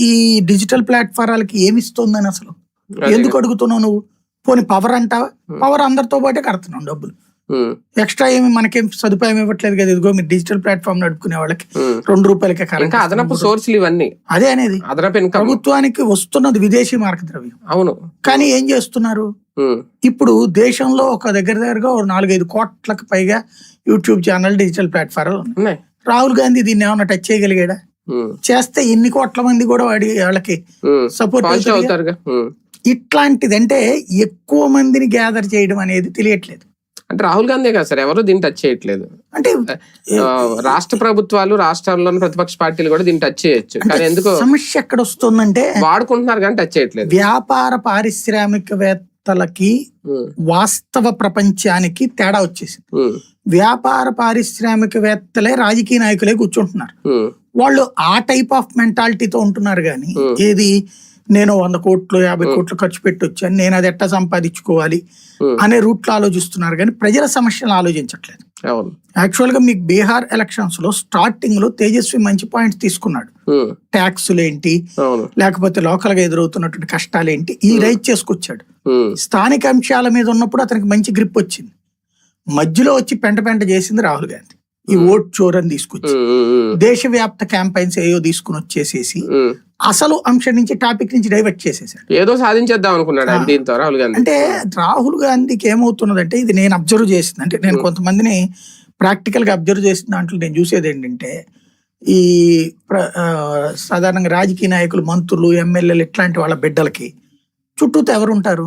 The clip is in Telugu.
ఈ డిజిటల్ ప్లాట్ఫారాలకి ఏమి ఇస్తుందని అసలు ఎందుకు. అడుగుతున్నావు నువ్వు? పోనీ పవర్ అంటావా. పవర్ అందరితో పాటే కడుతున్నావు డబ్బులు. ఎక్స్ట్రా ఏమి మనకేం సదుపాయం ఇవ్వట్లేదు కదా? ఇదిగో మీరు డిజిటల్ ప్లాట్ఫామ్ నడుపుకునే వాళ్ళకి. రెండు రూపాయలకే కరెంట్ ఇంకా అదనపు. సోర్సులు ఇవన్నీ. అదే అనేది. అదనపు ప్రభుత్వానికి వస్తున్నది విదేశీ మార్క ద్రవ్యం అవును. కానీ ఏం చేస్తున్నారు? ఇప్పుడు దేశంలో ఒక దగ్గర దగ్గరగా ఒక నాలుగైదు కోట్లకు పైగా యూట్యూబ్ ఛానల్ డిజిటల్ ప్లాట్ఫామ్ ఉన్నాయి. రాహుల్ గాంధీ దీన్ని ఏమన్నా టచ్ చేయగలిగాడా? చేస్తే ఎన్ని కోట్ల మంది కూడా వాడి వాళ్ళకి. Support um. ఇట్లాంటిది అంటే ఎక్కువ మందిని గ్యాదర్ చేయడం అనేది తెలియట్లేదు. అంటే రాహుల్ గాంధీ కాదు సార్ ఎవరు దీన్ని టచ్ చేయట్లేదు. అంటే రాష్ట్ర ప్రభుత్వాలు రాష్ట్రాల్లోని ప్రతిపక్ష పార్టీలు కూడా దీన్ని టచ్ చేయొచ్చు. కానీ ఎందుకో సమస్య ఎక్కడ వస్తుందంటే వాడుకుంటున్నారు కానీ టచ్ చేయట్లేదు. వ్యాపార పారిశ్రామికవేత్తలకి వాస్తవ ప్రపంచానికి తేడా వచ్చేసింది. వ్యాపార పారిశ్రామికవేత్తలే రాజకీయ నాయకులే కూర్చుంటున్నారు. వాళ్ళు ఆ టైప్ ఆఫ్ మెంటాలిటీతో ఉంటున్నారు కానీ Hmm. ఏది నేను వంద కోట్లు యాభై కోట్లు ఖర్చు పెట్టి వచ్చాను నేను అది ఎట్టా సంపాదించుకోవాలి ఉమ్. అనే రూట్లో ఆలోచిస్తున్నారు కానీ ప్రజల సమస్యలు ఆలోచించట్లేదు. యాక్చువల్గా మీకు బీహార్ ఎలక్షన్స్లో స్టార్టింగ్లో తేజస్వి మంచి పాయింట్స్ తీసుకున్నాడు. ఉమ్, ట్యాక్సులు ఏంటి అవును. లేకపోతే లోకల్గా ఎదురవుతున్నటువంటి కష్టాలు ఏంటి ఈ రైట్ చేసుకొచ్చాడు. స్థానిక అంశాల మీద ఉన్నప్పుడు అతనికి మంచి గ్రిప్ వచ్చింది. మధ్యలో వచ్చి పెంట పెంట చేసింది రాహుల్ గాంధీ. ఈ ఓట్ చోర్ అని తీసుకొచ్చి దేశవ్యాప్త క్యాంపైన్స్ ఏయో తీసుకుని వచ్చేసేసి. అసలు అంశం నుంచి టాపిక్ నుంచి డైవర్ట్ చేసేసాడు ఏదో సాధించేద్దాం అనుకున్నాడు. దీంతో రాహుల్ గాంధీ అంటే రాహుల్ గాంధీకి ఏమవుతున్నదంటే ఇది నేను అబ్జర్వ్ చేసింది అంటే నేను. కొంతమందిని ప్రాక్టికల్గా అబ్జర్వ్ చేసిన దాంట్లో నేను చూసేది ఏంటంటే ఈ సాధారణంగా రాజకీయ నాయకులు మంత్రులు ఎమ్మెల్యేలు ఇట్లాంటి వాళ్ళ బిడ్డలకి చుట్టూతో ఎవరు ఉంటారు